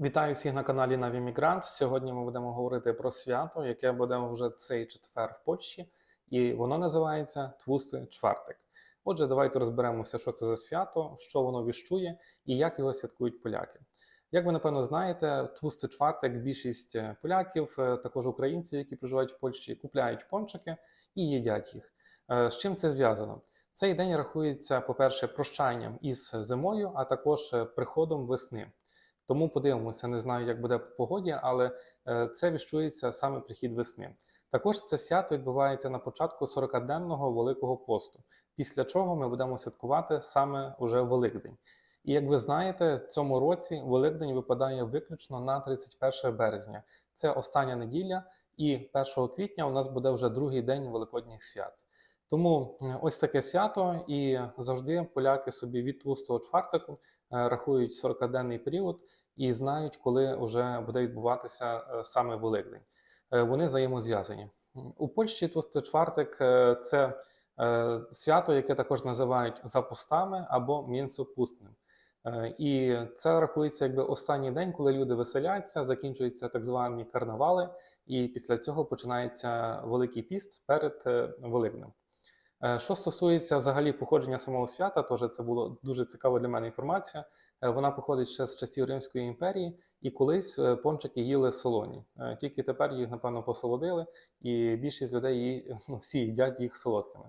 Вітаю всіх на каналі Навімігрант. Сьогодні ми будемо говорити про свято, яке буде вже цей четвер в Польщі, і воно називається Твусти Чвартик. Отже, давайте розберемося, що це за свято, що воно віщує і як його святкують поляки. Як ви напевно знаєте, Твусти Чвартик більшість поляків, е, також українців, які проживають в Польщі, купляють пончики і їдять їх. Е, З чим це зв'язано? Цей день рахується, по-перше, прощанням із зимою, а також е, приходом весни. Тому подивимося, не знаю, як буде по погоді, але е, це віщується саме прихід весни. Також це свято відбувається на початку 40-денного Великого посту, після чого ми будемо святкувати саме уже Великдень. І як ви знаєте, в цьому році Великдень випадає виключно на 31 березня. Це остання неділя, і 1 квітня у нас буде вже другий день Великодніх свят. Тому е, ось таке свято, і завжди поляки собі від Твустого чвартику рахують 40-денний період і знають, коли вже буде відбуватися е, саме Великдень. Е, Вони взаємозв'язані. У Польщі Тустий чвартик е, це е, свято, яке також називають запустами або мінцопустним. Е, І це рахується якби останній день, коли люди веселяться, закінчуються так звані карнавали, і після цього починається Великий піст перед е, Великднем. Е, Що стосується взагалі походження самого свята, теж це було дуже цікава для мене інформація. Е, Вона походить ще з часів Римської імперії, і колись е, пончики їли солоні. Е, Тільки тепер їх, напевно, посолодили, і більшість людей її, ну, всі їдять їх солодкими.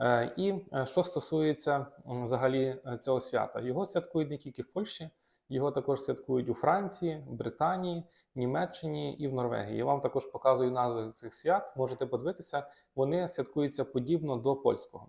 Е, І е, що стосується взагалі е, цього свята, його святкують не тільки в Польщі, його також святкують у Франції, Британії, Німеччині і в Норвегії. Я вам також показую назви цих свят. Можете подивитися, вони святкуються подібно до польського.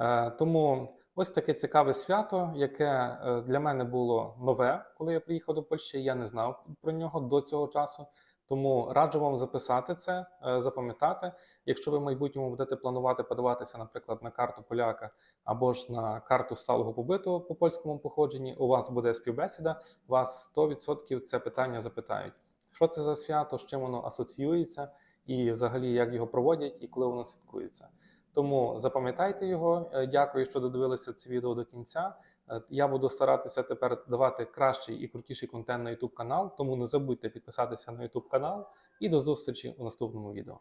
Е, Тому ось таке цікаве свято, яке е, для мене було нове, коли я приїхав до Польщі. Я не знав про нього до цього часу. Тому раджу вам записати це, е, запам'ятати. Якщо ви в майбутньому будете планувати подаватися, наприклад, на карту поляка або ж на карту сталого побиту по польському походженні, у вас буде співбесіда, вас 100% це питання запитають. Що це за свято, з чим воно асоціюється, і взагалі як його проводять і коли воно святкується. Тому запам'ятайте його. Е, Дякую, що додивилися це відео до кінця. Е, Я буду старатися тепер давати кращий і крутіший контент на YouTube канал. Тому не забудьте підписатися на YouTube канал і до зустрічі у наступному відео.